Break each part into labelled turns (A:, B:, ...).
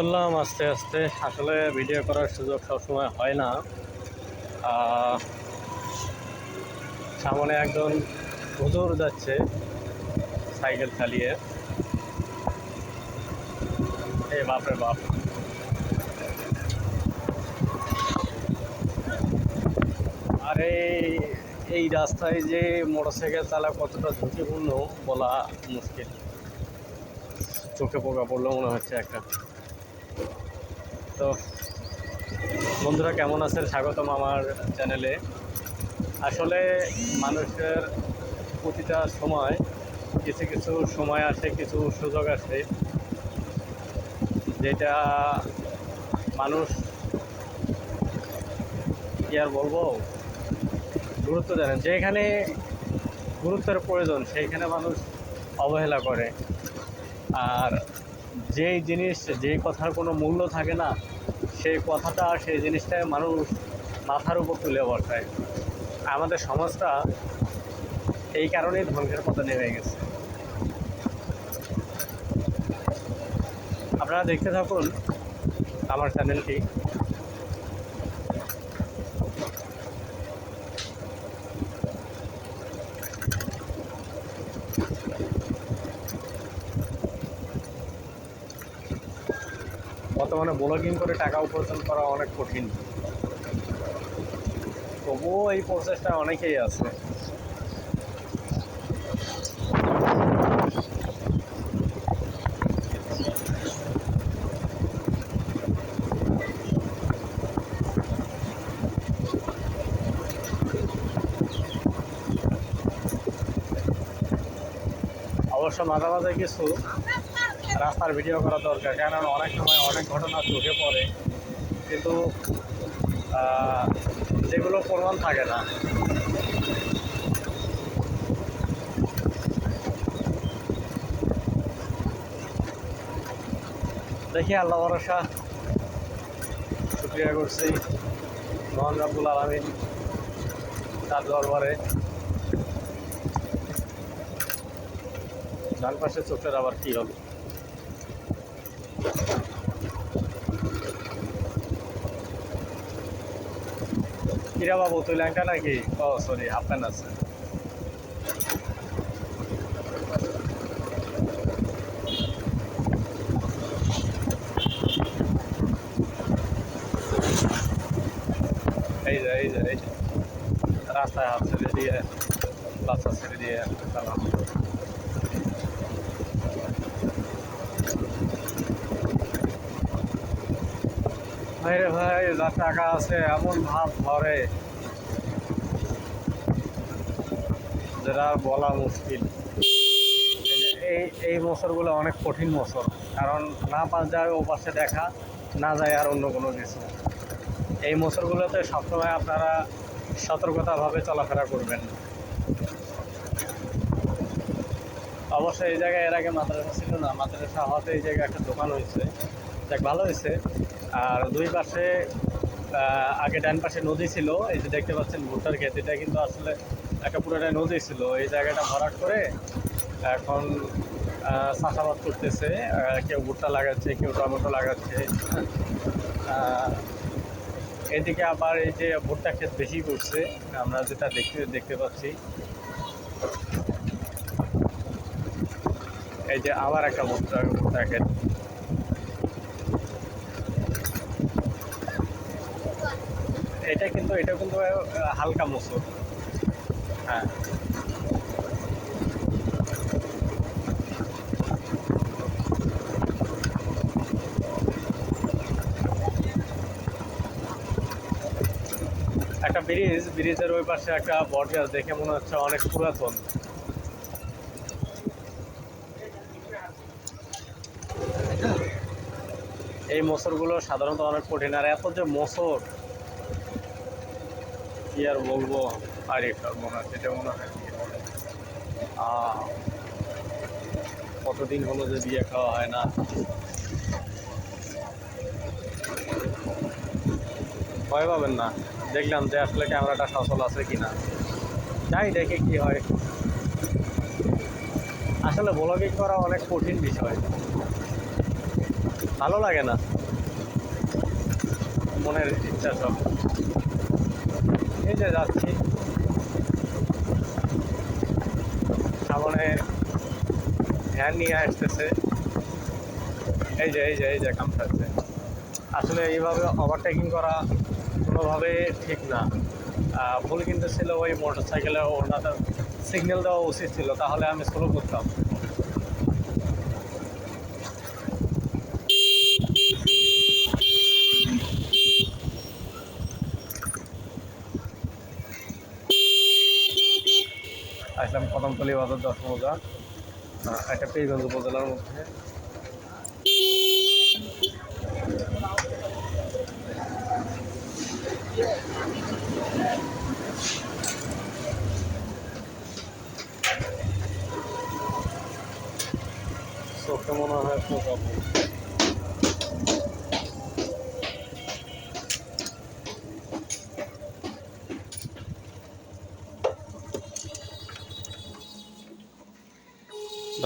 A: চললাম আস্তে আস্তে। আসলে ভিডিও করার সুযোগ সবসময় হয় না। সামনে একজন হুজুর যাচ্ছে সাইকেল চালিয়ে। এ বাপরে বাপ। আরে, এই রাস্তায় যে মোটরসাইকেল চালা কতটা ঝুঁকিপূর্ণ বলা মুশকিল। চোখে পোকা পড়ল মনে হচ্ছে একটা। তো বন্ধুরা, কেমন আছেন? স্বাগতম আমার চ্যানেলে। আসলে মানুষের প্রতিটা সময় কিছু কিছু সময় আসে, কিছু সুযোগ আসে, যেটা মানুষ কি আর বলব? গুরুত্ব দেয় না। যেখানে গুরুত্বের প্রয়োজন, সেইখানে মানুষ অবহেলা করে। আর যেই জিনিস, যেই কথার কোনো মূল্য থাকে না, সেই কথাটা সেই জিনিসটাই মানুষ মাথার উপর তুলে বসায়। আমাদের সমাজটা এই কারণেই ধ্বংসের পথে নেমে গেছে। আপনারা দেখতে থাকুন আমার চ্যানেলটি বর্তমানে ব্লগিং করে টাকা উপার্জন করা অনেক কঠিন। তবুও এই প্রসেসটা অনেকেই আছে। অবশ্য মাঝে মাঝে কিছু রাস্তার ভিডিও করা দরকার, কেননা অনেক সময় অনেক ঘটনা চোখে পড়ে। কিন্তু যেগুলো প্রমাণ থাকে না। দেখি আল্লাহ ভরসা। শুক্রিয়া করছি মোহান রাবুল আলমিন তার দরবারে। ডান পাশে চোখের আবার কী হলো কিরা বাবু, তুই ল্যাংটা নাকি? ও সরি হাফ প্যান্ট আছে। এই যে এই যে এই যে। রাস্তায় হাফ ছেড়ে দিয়ে, বাচ্চা ছেড়ে দিয়ে চালাম রে যার টাকা আছে, এমন ভাব ধরে। যেটা বলা মুশকিল। এই এই মশরগুলো অনেক কঠিন মশর। কারণ না পাশ যায় ও পাশে দেখা, না যায় আর অন্য কোনো কিছু। এই মশরগুলোতে সবসময় আপনারা সতর্কতাভাবে চলাফেরা করবেন। অবশ্যই এই জায়গায় এর আগে মাদ্রাসা ছিল না। মাদ্রাসা হওয়াতে এই জায়গায় একটা দোকান হয়েছে। দেখ, ভালো হয়েছে। আর দুই পাশে আগে ডান পাশে নদী ছিল, এই যে দেখতে পাচ্ছেন ভুট্টার ক্ষেত, এটা কিন্তু আসলে একটা পুরোটাই নদী ছিল। এই জায়গাটা ভরাট করে এখন চাষাবাদ করতেছে কেউ ভুট্টা লাগাচ্ছে, কেউ টমেটো লাগাচ্ছে। এদিকে আবার এই যে ভুট্টা ক্ষেত বেশি করছে, আমরা যেটা দেখতে দেখতে পাচ্ছি। এই যে আবার একটা ভুট্টা ভুট্টা ক্ষেত। এটা কিন্তু এটা কিন্তু হালকা মসুর। হ্যাঁ। একটা ব্রিজ, ব্রিজের ওই পাশে একটা বটগাছ দেখে মনে হচ্ছে অনেক পুরাতন। এই মোসরগুলো সাধারণত অনেক কঠিন। আর এত যে মোসর কি আর বলব? আরে মনে হয় সেটা মনে হয় কতদিন হলো যে বিয়ে খাওয়া হয় না? ভয় পাবেন না। দেখলাম যে আসলে ক্যামেরাটা সচল আছে কিনা যাই দেখে কি হয়। আসলে ব্লগিং করা অনেক কঠিন বিষয়। ভালো লাগে না। মনের ইচ্ছা সব। যে যাচ্ছি। সামনে ভ্যান নিয়ে আসতেছে। এই যে এই যে এই যে কামড়াচ্ছে আসলে এইভাবে ওভারটেকিং করা কোনোভাবে ঠিক না। ভুল কিন্তু ছিল ওই মোটর সাইকেলে ওনাদের সিগন্যাল দেওয়া উচিত ছিল, তাহলে আমি স্লো করতাম। কদমতলি বাজার দশ মজা। একটা পীরগঞ্জ উপজেলার মধ্যে। চোখে মনে হয়?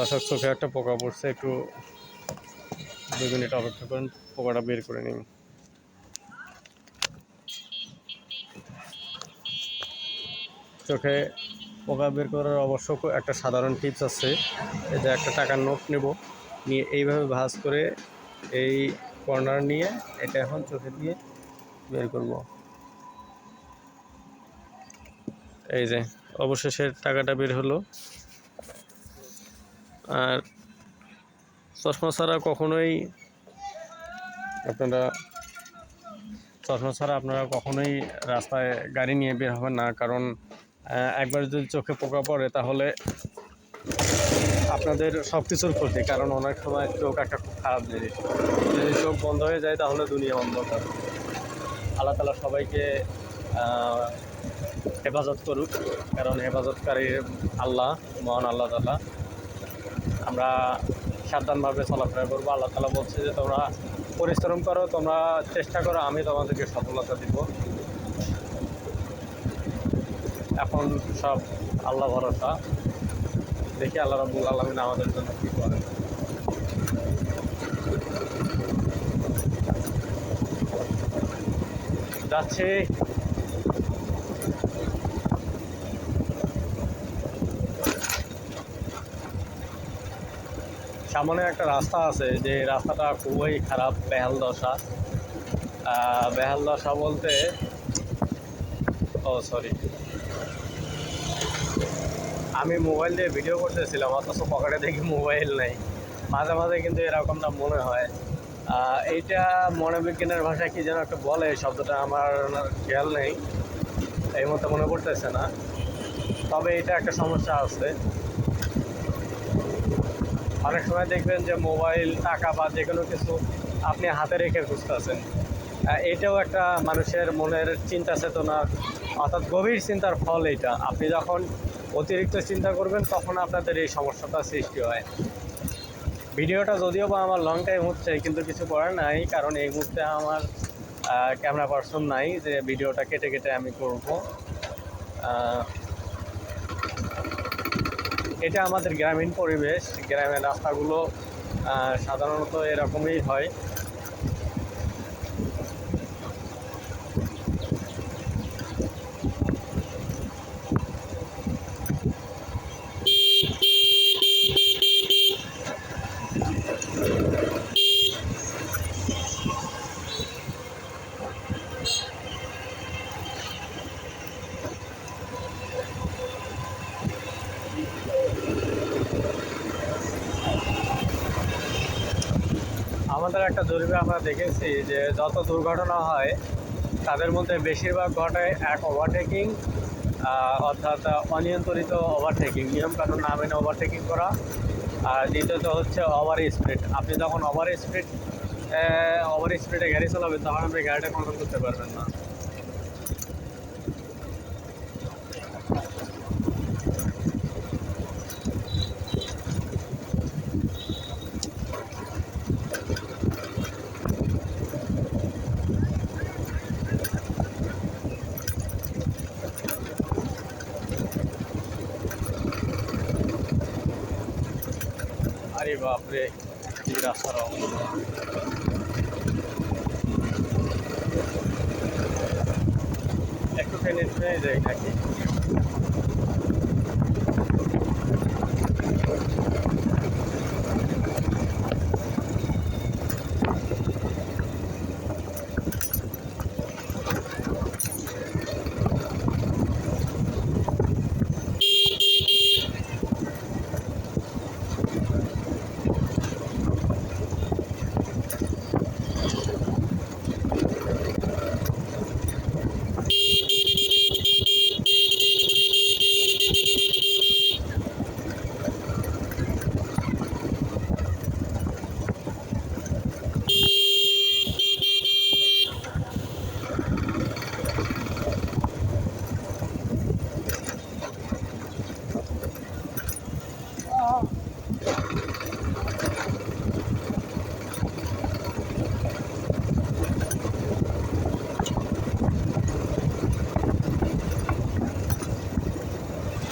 A: দর্শক চোখে একটা পোকা পড়ছে, একটু দুই মিনিট অপেক্ষা করেন, পোকাটা বের করে নিন। চোখে পোকা বের করার অবশ্য একটা সাধারণ টিপস আছে যে একটা টাকার নোট নেব, নিয়ে এইভাবে ভাঁজ করে এই কর্নার নিয়ে এটা এখন চোখে দিয়ে বের করব। এই যে অবশেষে টাকাটা বের হলো। আর চশমা ছাড়া কখনোই আপনারা চশমা ছাড়া আপনারা কখনোই রাস্তায় গাড়ি নিয়ে বের হবেন না। কারণ একবার যদি চোখে পোকা পড়ে তাহলে আপনাদের সব কিছুর ক্ষতি, কারণ অনেক সময় চোখ একটা খুব খারাপ জিনিস। যদি চোখ বন্ধ হয়ে যায় তাহলে দুনিয়া অন্ধকার। আল্লাহ তালা সবাইকে হেফাজত করুক, কারণ হেফাজতকারী আল্লাহ, মহান আল্লাহ তালা আমরা সাবধানভাবে চলাফেরা করব। আল্লাহ তালা বলছে যে, তোমরা পরিশ্রম করো, তোমরা চেষ্টা করো, আমি তোমাদেরকে সফলতা দিব। এখন সব আল্লাহ ভরসা। দেখি আল্লাহ রাবুল আলমিন আমাদের জন্য কী করে যাচ্ছে সামনে একটা রাস্তা আছে যে রাস্তাটা খুবই খারাপ, বেহাল দশা। বেহাল দশা বলতে, ও সরি আমি মোবাইল দিয়ে ভিডিও করতেছিলাম, অথচ পকেটে দেখি মোবাইল নেই। মাঝে মাঝে কিন্তু এরকমটা মনে হয়। এইটা মনোবিজ্ঞানের ভাষায় কি যেন একটা বলে শব্দটা আমার খেয়াল নেই। এই মতো মনে পড়তেছে না। তবে এটা একটা সমস্যা আছে। অনেক সময় দেখবেন যে মোবাইল, টাকা বা যে কোনো কিছু আপনি হাতে রেখে খুঁজতেছেন এটাও একটা মানুষের মনের চিন্তা চেতনা, অর্থাৎ গভীর চিন্তার ফল এটা। আপনি যখন অতিরিক্ত চিন্তা করবেন, তখন আপনাদের এই সমস্যাটা সৃষ্টি হয়। ভিডিওটা যদিও বা আমার লং টাইম হচ্ছে, কিন্তু কিছু করার নাই, কারণ এই মুহূর্তে আমার ক্যামেরা পার্সন নাই যে ভিডিওটা কেটে কেটে আমি করব। এটা আমাদের গ্রামীণ পরিবেশ। গ্রামের রাস্তাগুলো সাধারণত এরকমই হয় আমাদের একটা জরিপে আমরা দেখেছি যে যত দুর্ঘটনা হয়, তাদের মধ্যে বেশিরভাগ ঘটে এক ওভারটেকিং অর্থাৎ অনিয়ন্ত্রিত ওভারটেকিং নিয়মকানুন না মেনে ওভারটেকিং করা। আর দ্বিতীয়ত হচ্ছে ওভার স্পিড আপনি যখন ওভার স্পিড ওভার স্পিডে গাড়ি চালাবেন, তখন আপনি গাড়িটা কন্ট্রোল করতে পারবেন না। আরে বাপরে কি রাস্তার অবস্থা একটু ট্রেনে ট্রেনে যাই নাকি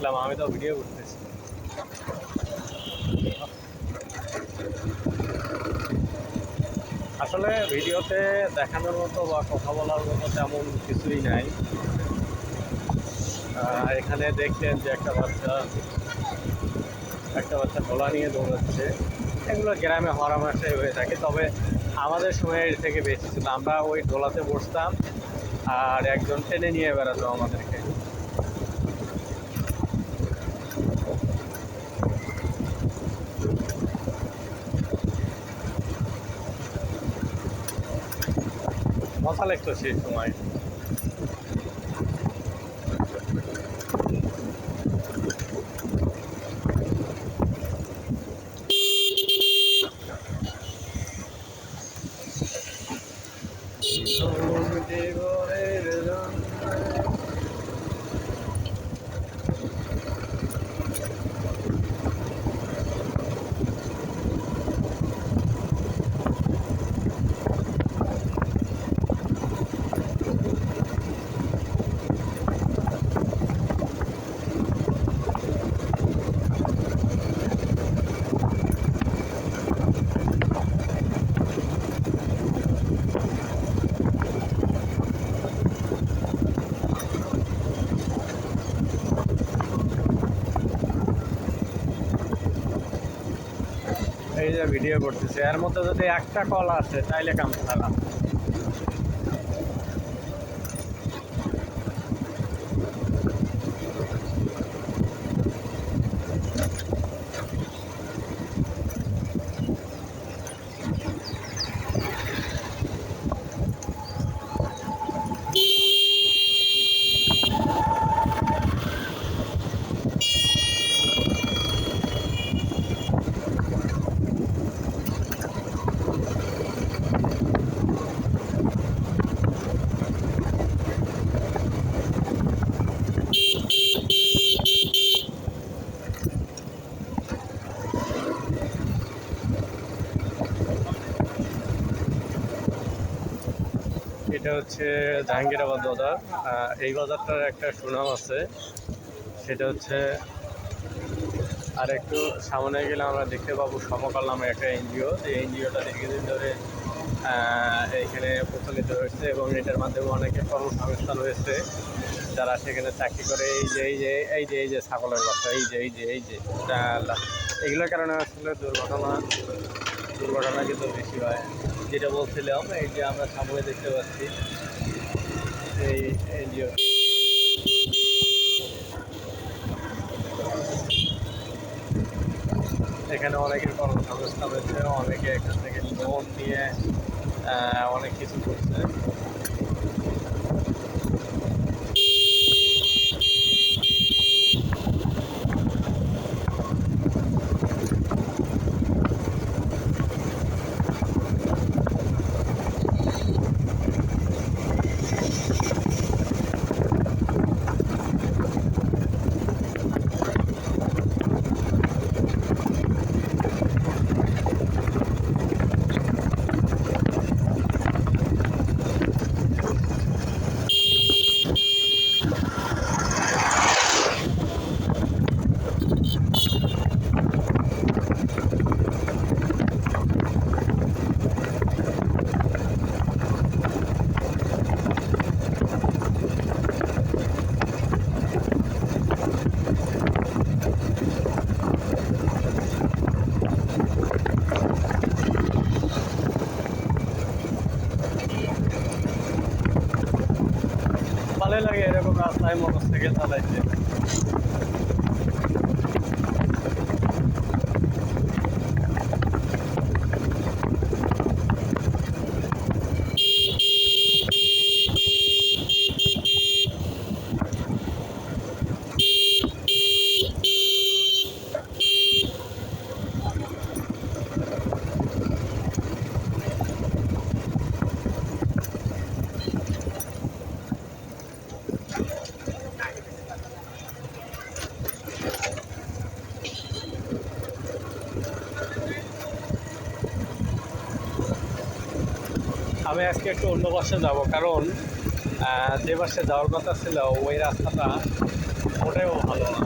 A: ভুলে আমি তো ভিডিও করতেছি। আসলে ভিডিওতে দেখানোর মতো বা কথা বলার মতো তেমন কিছুই নাই। এখানে দেখলেন যে একটা বাচ্চা একটা বাচ্চা গলা নিয়ে দৌড়াচ্ছে। এগুলো গ্রামে হরামাসে হয়ে থাকে, তবে আমাদের সময় এর থেকে বেশি ছিল। আমরা ওই ডোলাতে বসতাম আর একজন টেনে নিয়ে বেড়াতো আমাদেরকে মজা লাগতো সেই সময়। এই যে ভিডিও করতেছে। এর মধ্যে যদি একটা কল আসে তাইলে কাম খারাপ এটা হচ্ছে জাহাঙ্গীরাবাদ বাজার। এই বাজারটার একটা সুনাম আছে। সেটা হচ্ছে আর একটু সামনে গেলে আমরা দেখতে পাবো সমকাল নামে একটা এনজিও। যে এনজিওটা দীর্ঘদিন ধরে আহ, এইখানে প্রচলিত হয়েছে এবং এটার মাধ্যমে অনেকের কর্মসংস্থান হয়েছে। যারা সেখানে চাকরি করে এই যে এই যে এই যে এই যে ছাগলের বাচ্চা এই যে এই যে এই যে এগুলোর কারণে আসলে দুর্ঘটনা দুর্ঘটনা কিন্তু বেশি হয়। যেটা বলছিলাম, এই যে আমরা সামনে দেখতে পাচ্ছি, এই এনজিও। এখানে অনেকের কর্মসংস্থান হয়েছে অনেকে এখান থেকে লোন নিয়ে অনেক কিছু করছে ভালো লাগে এরকম রাস্তায় মোটরসাইকেল চালাইতে আমি আজকে একটু অন্য বাসে যাব, কারণ যে বাসে যাওয়ার কথা ছিল, ওই রাস্তাটা ওটাও ভালো না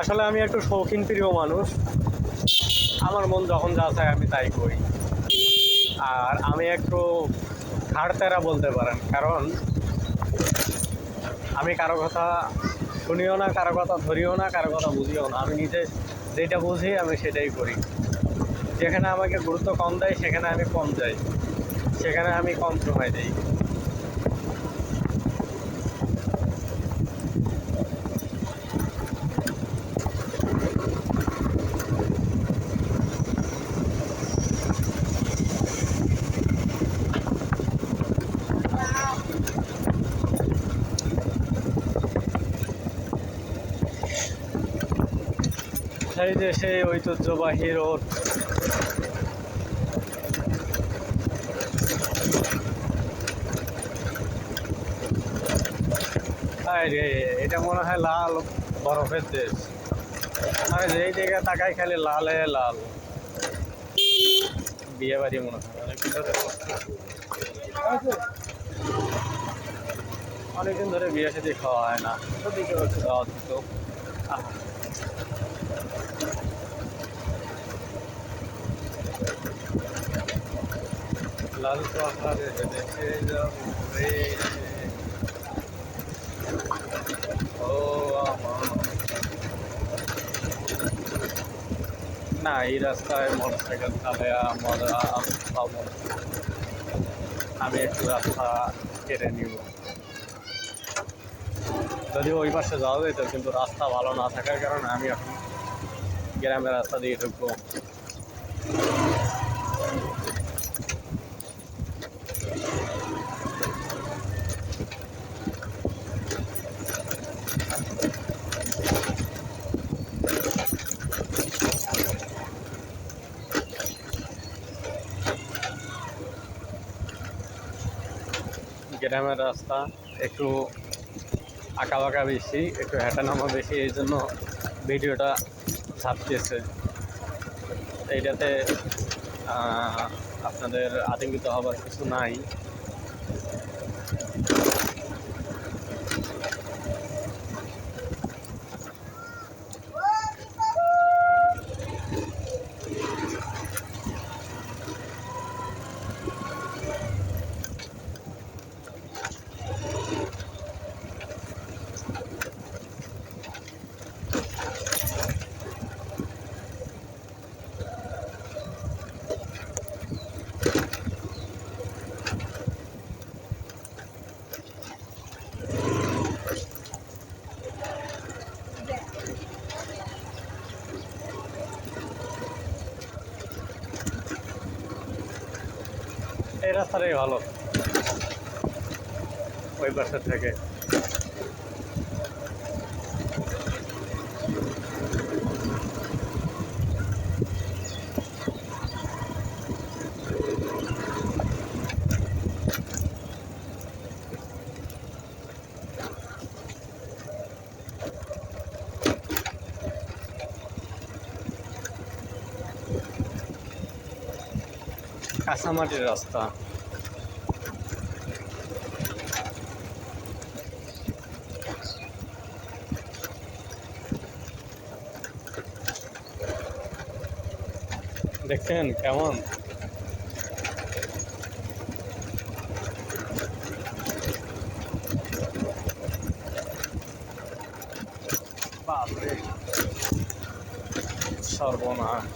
A: আসলে আমি একটু শৌখিন প্রিয় মানুষ। আমার মন যখন যা চায় আমি তাই করি। আর আমি একটু ঘাড়তেরা বলতে পারেন, কারণ আমি কারও কথা শুনিও না, কারও কথা ধরিও না, কারও কথা বুঝিও না। আমি নিজে যেটা বুঝি, আমি সেটাই করি। যেখানে আমাকে গুরুত্ব কম দেয়, সেখানে আমি কম যাই। সেখানে আমি কম সময় দিই। যে সেই ঐতিহ্যবাহী রোড। রে, এটা মনে হয় লাল বরফের দেশ। মানে যেই জায়গায় তাকাই খালি লালে লাল। বিয়ে বাড়ি মনে হয়। অনেক অনেকদিন ধরে বিয়ে সাথে খাওয়া হয় না। দাওয়াত দিত লাল পাহাড়ে ও না এই রাস্তায় মোটরসাইকেল চালায়া মজা পাবো আমি একটু রাস্তা কেটে নিব যদি ওই পাশে যাওয়া যেত কিন্তু রাস্তা ভালো না থাকার কারণে আমি এখন গ্রামের রাস্তা দিয়ে ঢুকবো গ্রামের রাস্তা, একটু আঁকা বাঁকা বেশি, একটু নামা বেশি, এই জন্য ভিডিওটা ছাপতেছে এইটাতে আপনাদের আতঙ্কিত হবার কিছু নাই। রাস্তাটাই ভালো। ওই পাশের থেকে। কাঁচামাটির রাস্তা। দেখছেন কেমন বাপরে সর্বনাশ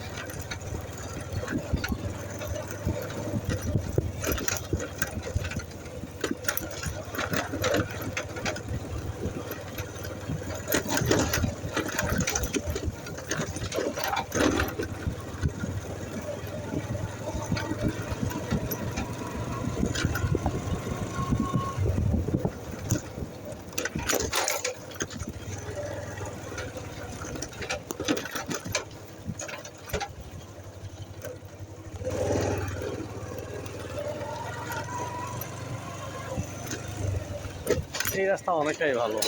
A: এই রাস্তা অনেকটাই ভালো।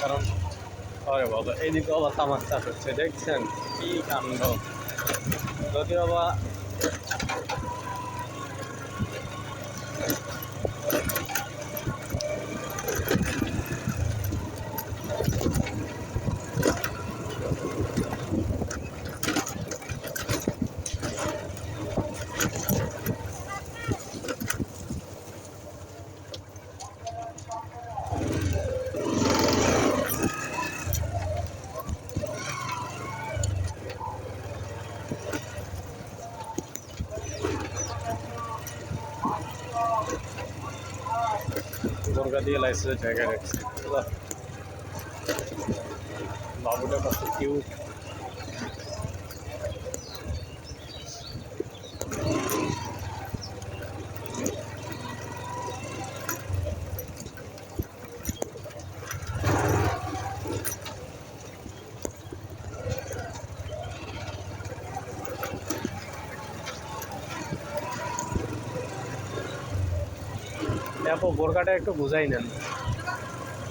A: কারণ আরে বাবা, এদিকে আবার তামাক চাষ হচ্ছে, দেখছেন? কি কাণ্ড। যদিও বা দিয়ে লাইসেন্সের জায়গায় রাখছে। বাবুটা কত কিউট দেখো বোরকাটা একটু বুঝাই নেন।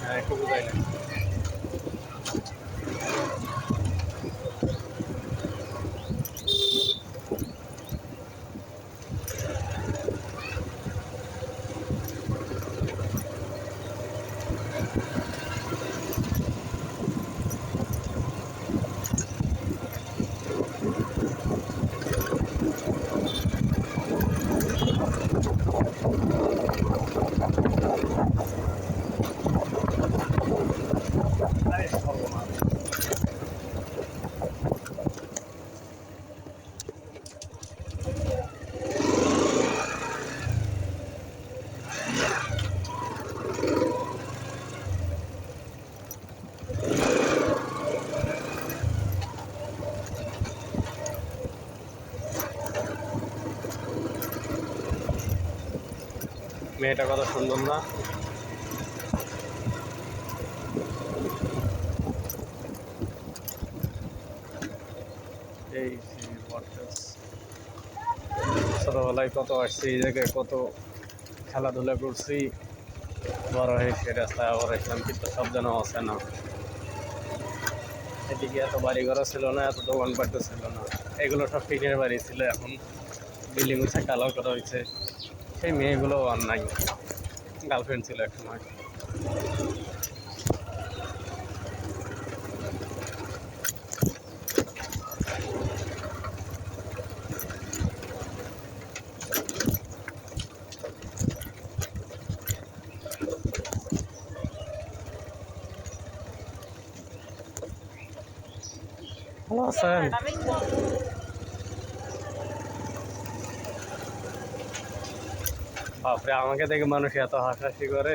A: হ্যাঁ একটু বুঝাই নেন। মেয়েটা কথা শুনলাম না। এই ছোটোবেলায় কত আসছি জায়গায় কত খেলাধুলা করছি। বড় হয়ে সে রাস্তায় আবার আসলাম, কিন্তু সব যেন আছে না এদিকে এত বাড়ি ঘর ছিল না, এত দোকানপাট ছিল না। এগুলো সব টিনের বাড়ি ছিল এখন। বিল্ডিং হচ্ছে কালো করা হয়েছে। সেই মেয়েগুলো আর নাই। গার্লফ্রেন্ড ছিল এক সময় ভালো আছেন আমাকে দেখে মানুষ এত হাসাহাসি করে।